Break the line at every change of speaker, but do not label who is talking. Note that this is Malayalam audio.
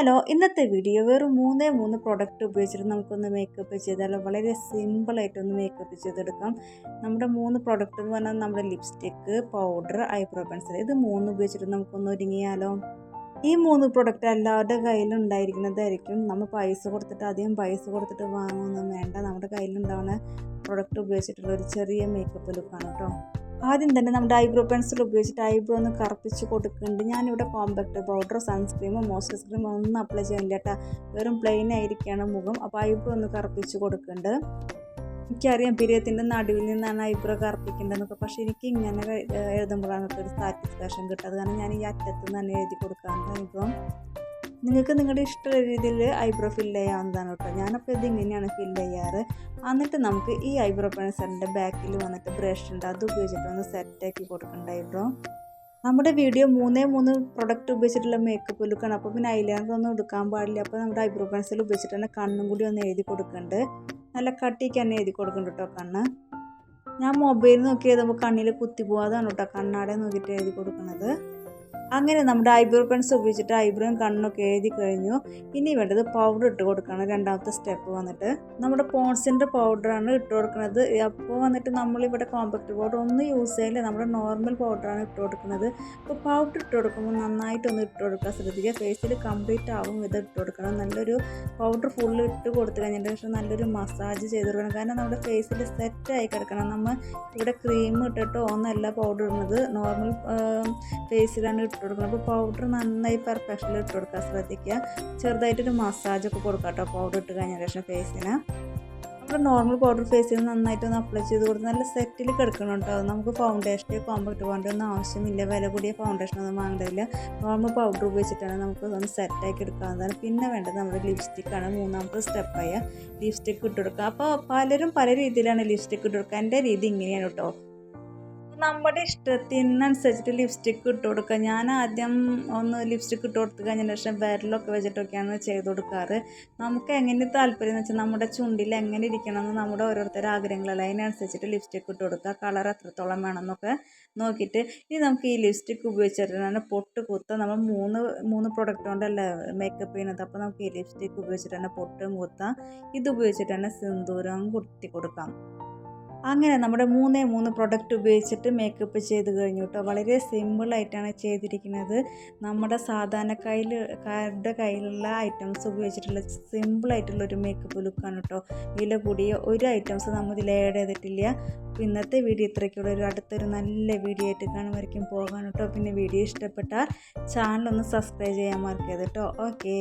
ഹലോ ഇന്നത്തെ വീഡിയോ വെറും മൂന്നേ മൂന്ന് പ്രോഡക്റ്റ് ഉപയോഗിച്ചിട്ട് നമുക്കൊന്ന് മേക്കപ്പ് ചെയ്താലോ വളരെ സിമ്പിളായിട്ടൊന്ന് മേക്കപ്പ് ചെയ്തെടുക്കാം. നമ്മുടെ മൂന്ന് പ്രോഡക്റ്റ് എന്ന് പറഞ്ഞാൽ നമ്മുടെ ലിപ്സ്റ്റിക്ക് പൗഡർ ഐബ്രോ പെൻസിൽ ഇത് മൂന്ന് ഉപയോഗിച്ചിട്ട് നമുക്കൊന്ന് ഒരുങ്ങിയാലോ? ഈ മൂന്ന് പ്രൊഡക്റ്റ് എല്ലാവരുടെ കയ്യിലുണ്ടായിരിക്കുന്നതായിരിക്കും നമ്മൾ പൈസ കൊടുത്തിട്ട് അധികം പൈസ കൊടുത്തിട്ട് വാങ്ങുന്നതും വേണ്ട. നമ്മുടെ കയ്യിലുണ്ടാവുന്ന പ്രൊഡക്റ്റ് ഉപയോഗിച്ചിട്ടുള്ള ഒരു ചെറിയ മേക്കപ്പ് ലുക്കാണ് കേട്ടോ ആദ്യം തന്നെ നമ്മുടെ ഐബ്രോ പെൻസിൽ ഉപയോഗിച്ചിട്ട് ഐബ്രോ ഒന്ന് കറുപ്പിച്ച് കൊടുക്കുന്നുണ്ട്. ഞാനിവിടെ കോമ്പാക്ട് പൗഡർ സൺസ്ക്രീമോ മോയ്സ്ചറൈസ് ക്രീമോ ഒന്നും അപ്ലൈ ചെയ്യുന്നില്ല കേട്ടോ. വെറും പ്ലെയിൻ ആയിരിക്കുകയാണ് മുഖം. അപ്പോൾ ഐബ്രോ ഒന്ന് കറുപ്പിച്ച് കൊടുക്കുന്നുണ്ട്. എനിക്കറിയാം പിരിയത്തിന്റെ നടുവിൽ നിന്നാണ് ഐബ്രോ കറുപ്പിക്കേണ്ടതെന്നൊക്കെ പക്ഷേ എനിക്ക് ഇങ്ങനെ എഴുതുമ്പോഴാണ് ഒരു സാറ്റിസ്ഫാക്ഷൻ കിട്ടുന്നത് കാരണം ഞാൻ ഈ അറ്റത്ത് നിന്ന് തന്നെ എഴുതി കൊടുക്കാറുണ്ട് ഐബ്രോ. നിങ്ങൾക്ക് നിങ്ങളുടെ ഇഷ്ടമുള്ള രീതിയിൽ ഐബ്രോ ഫില്ല് ചെയ്യാവുന്നതാണ് കേട്ടോ. ഞാനപ്പോൾ ഇത് ഇങ്ങനെയാണ് ഫില്ല് ചെയ്യാറ്. എന്നിട്ട് നമുക്ക് ഈ ഐബ്രോ പെൻസിലിന്റെ ബാക്കിൽ വന്നിട്ട് ബ്രഷ് ഉണ്ട്. അത് ഉപയോഗിച്ചിട്ട് ഒന്ന് സെറ്റാക്കി കൊടുക്കേണ്ട ഐബ്രോ. നമ്മുടെ വീഡിയോ മൂന്നേ മൂന്ന് പ്രൊഡക്റ്റ് ഉപയോഗിച്ചിട്ടുള്ള മേക്കപ്പ് ലുക്കാണ്. അപ്പോൾ പിന്നെ ഐലൈനർ ഒന്നും എടുക്കാൻ പാടില്ല. അപ്പോൾ നമ്മുടെ ഐബ്രോ പെൻസിൽ ഉപയോഗിച്ചിട്ട് തന്നെ കണ്ണും കൂടി ഒന്ന് എഴുതി കൊടുക്കുന്നുണ്ട് നല്ല കട്ടിക്ക് തന്നെ എഴുതി കൊടുക്കുന്നുണ്ട് കേട്ടോ കണ്ണ്. ഞാൻ മൊബൈൽ നോക്കി എഴുതുമ്പോൾ കണ്ണിൽ കുത്തി പോവാതാണ് കേട്ടോ. കണ്ണാടെ നോക്കിയിട്ട് എഴുതി കൊടുക്കുന്നത് അങ്ങനെ നമ്മുടെ ഐബ്രോ പെൻസ് ഉപയോഗിച്ചിട്ട് ഐബ്രോയും കണ്ണൊക്കെ എഴുതി കഴിഞ്ഞു. ഇനി വേണ്ടത് പൗഡർ ഇട്ട് കൊടുക്കണം. രണ്ടാമത്തെ സ്റ്റെപ്പ് വന്നിട്ട്. നമ്മുടെ പോൺസിന്റെ പൗഡറാണ് ഇട്ട് കൊടുക്കുന്നത്. അപ്പോൾ വന്നിട്ട് നമ്മളിവിടെ കോമ്പാക്ട് പൗഡർ ഒന്നും യൂസ് ചെയ്യില്ല. നമ്മുടെ നോർമൽ പൗഡറാണ് ഇട്ട് കൊടുക്കുന്നത്. അപ്പോൾ പൗഡർ ഇട്ട് കൊടുക്കുമ്പോൾ നന്നായിട്ടൊന്ന് ഇട്ട് കൊടുക്കാൻ ശ്രദ്ധിക്കുക. ഫേസിൽ കംപ്ലീറ്റ് ആവും ഇത് ഇട്ട് കൊടുക്കണം. നല്ലൊരു പൗഡർ ഫുള്ള് ഇട്ട് കൊടുത്തു കഴിഞ്ഞതിന് ശേഷം നല്ലൊരു മസാജ് ചെയ്ത് കൊടുക്കണം. കാരണം നമ്മുടെ ഫേസിൽ സെറ്റായി കിടക്കണം. നമ്മൾ ഇവിടെ ക്രീം ഇട്ടിട്ടോ ഒന്നല്ല പൗഡർ ഇടുന്നത്. നോർമൽ ഫേസിലാണ് ഇട്ട് കൊടുക്കണം. അപ്പോൾ പൗഡർ നന്നായി പെർഫെക്ഷനിൽ ഇട്ട് കൊടുക്കാൻ ശ്രദ്ധിക്കുക. ചെറുതായിട്ടൊരു മസാജൊക്കെ കൊടുക്കാം കേട്ടോ. പൗഡർ ഇട്ട് കഴിഞ്ഞ ശേഷം ഫേസിന് നമ്മൾ നോർമൽ പൗഡർ ഫേസിൽ നന്നായിട്ടൊന്ന് അപ്ലൈ ചെയ്ത് കൊടുത്ത് നല്ല സെറ്റിൽ കിടക്കണം കേട്ടോ. നമുക്ക് ഫൗണ്ടേഷൻ കോമ്പക്ട് പോകേണ്ട ഒന്നും ആവശ്യമില്ല. വില കൂടിയ ഫൗണ്ടേഷൻ ഒന്നും വാങ്ങേണ്ടതില്ല. നോർമൽ പൗഡർ ഉപയോഗിച്ചിട്ടാണ് നമുക്ക് ഒന്ന് സെറ്റാക്കി എടുക്കാവുന്നതാണ്. പിന്നെ വേണ്ടത് നമ്മുടെ ലിപ്സ്റ്റിക്കാണ് മൂന്നാമത്തെ സ്റ്റെപ്പായ ലിപ്സ്റ്റിക്ക് ഇട്ട് കൊടുക്കുക. അപ്പോൾ പലരും പല രീതിയിലാണ് ലിപ്സ്റ്റിക്ക് ഇട്ട് കൊടുക്കുക. എന്റെ രീതി ഇങ്ങനെയാണ് കേട്ടോ. നമ്മുടെ ഇഷ്ടത്തിനനുസരിച്ചിട്ട് ലിപ്സ്റ്റിക്ക് ഇട്ട് കൊടുക്കുക. ഞാൻ ആദ്യം ഒന്ന് ലിപ്സ്റ്റിക്ക് ഇട്ട് കൊടുത്തു കഴിഞ്ഞതിന് ശേഷം വിരലൊക്കെ വെച്ചിട്ടൊക്കെയാണ് ചെയ്ത് കൊടുക്കാറ്. നമുക്ക് എങ്ങനെ താല്പര്യം എന്ന് വെച്ചാൽ നമ്മുടെ ചുണ്ടിൽ എങ്ങനെ ഇരിക്കണം ഇരിക്കണമെന്ന് നമ്മുടെ ഓരോരുത്തരുടെ ആഗ്രഹങ്ങളല്ല അതിനനുസരിച്ചിട്ട് ലിപ്സ്റ്റിക്ക് ഇട്ട് കൊടുക്കുക. കളർ എത്രത്തോളം വേണമെന്നൊക്കെ നോക്കിയിട്ട് ഇനി നമുക്ക് ഈ ലിപ്സ്റ്റിക്ക് ഉപയോഗിച്ചിട്ട് പൊട്ട് കുത്ത നമ്മൾ മൂന്ന് മൂന്ന് പ്രൊഡക്റ്റ് കൊണ്ടല്ലേ മേക്കപ്പ് ചെയ്യുന്നത്. അപ്പോൾ നമുക്ക് ഈ ലിപ്സ്റ്റിക്ക് ഉപയോഗിച്ചിട്ട് തന്നെ പൊട്ട് കുത്താം. ഇത് ഉപയോഗിച്ചിട്ട് തന്നെ സിന്ദൂരം കുത്തി കൊടുക്കാം. അങ്ങനെ നമ്മുടെ മൂന്നേ മൂന്ന് പ്രൊഡക്റ്റ് ഉപയോഗിച്ചിട്ട് മേക്കപ്പ് ചെയ്ത് കഴിഞ്ഞു കേട്ടോ വളരെ സിമ്പിളായിട്ടാണ് ചെയ്തിരിക്കുന്നത്. നമ്മുടെ സാധാരണ കയ്യിൽ കാരുടെ കയ്യിലുള്ള ഐറ്റംസ് ഉപയോഗിച്ചിട്ടുള്ള സിമ്പിളായിട്ടുള്ള ഒരു മേക്കപ്പ് ലുക്കാണ് കേട്ടോ വില കൂടിയ ഒരു ഐറ്റംസ് നമ്മൾ ഇതിൽ ആഡ് ചെയ്തിട്ടില്ല. അപ്പോൾ ഇന്നത്തെ വീഡിയോ ഇത്രയ്ക്കുള്ള. ഒരു അടുത്തൊരു നല്ല വീഡിയോ ആയിട്ട് കാണുമായിരിക്കും. പോകാൻ കേട്ടോ പിന്നെ വീഡിയോ ഇഷ്ടപ്പെട്ടാൽ ചാനലൊന്ന് സബ്സ്ക്രൈബ് ചെയ്യാൻ മറക്കരുത് കേട്ടോ ഓക്കേ